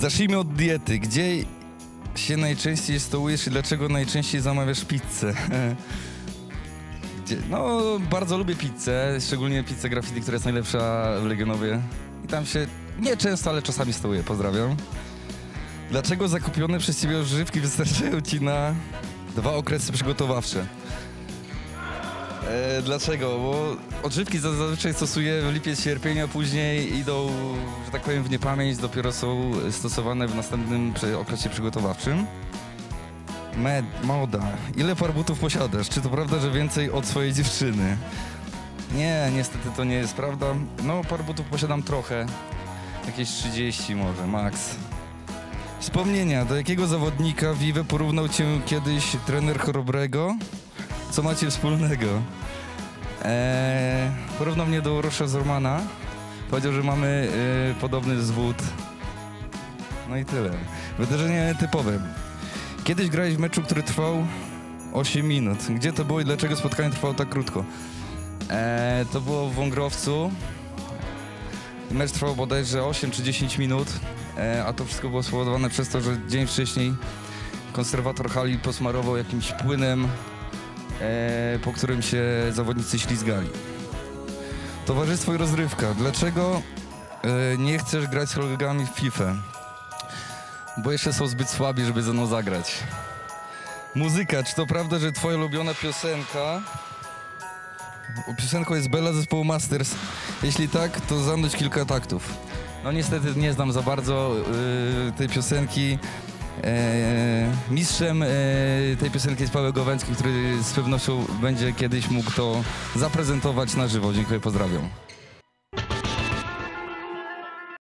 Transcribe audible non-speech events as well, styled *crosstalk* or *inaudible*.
Zacznijmy od diety. Gdzie się najczęściej stołujesz i dlaczego najczęściej zamawiasz pizzę? *laughs* Gdzie? No, bardzo lubię pizzę, szczególnie pizzę graffiti, która jest najlepsza w Legionowie. I tam się nie często, ale czasami stołuję. Pozdrawiam. Dlaczego zakupione przez ciebie odżywki wystarczają ci na dwa okresy przygotowawcze? E, dlaczego? Bo odżywki zazwyczaj stosuję w lipiec, sierpień, później idą, że tak powiem, w niepamięć, dopiero są stosowane w następnym okresie przygotowawczym. Med, moda. Ile par butów posiadasz? Czy to prawda, że więcej od swojej dziewczyny? Nie, niestety to nie jest prawda. No, par butów posiadam trochę. Jakieś 30 może, max. Wspomnienia. Do jakiego zawodnika Vive porównał cię kiedyś trener Chorobrego? Co macie wspólnego? Eee, porównał mnie do Rosza Zormana. Powiedział, że mamy e, podobny zwód. No i tyle. Wydarzenie typowe. Kiedyś grałeś w meczu, który trwał 8 minut. Gdzie to było i dlaczego spotkanie trwało tak krótko? Eee, to było w Wągrowcu. Mecz trwał bodajże 8 czy 10 minut, e, a to wszystko było spowodowane przez to, że dzień wcześniej konserwator hali posmarował jakimś płynem, po którym się zawodnicy ślizgali. Towarzystwo i rozrywka. Dlaczego e, nie chcesz grać z kolegami w FIFA? Bo jeszcze są zbyt słabi, żeby ze mną zagrać. Muzyka. Czy to prawda, że twoja ulubiona piosenka Piosenką jest Bella zespołu Masters. Jeśli tak, to zanuć kilka taktów. No niestety nie znam za bardzo y, tej piosenki. E, mistrzem e, tej piosenki jest Paweł Gowęcki, który z pewnością będzie kiedyś mógł to zaprezentować na żywo. Dziękuję, pozdrawiam.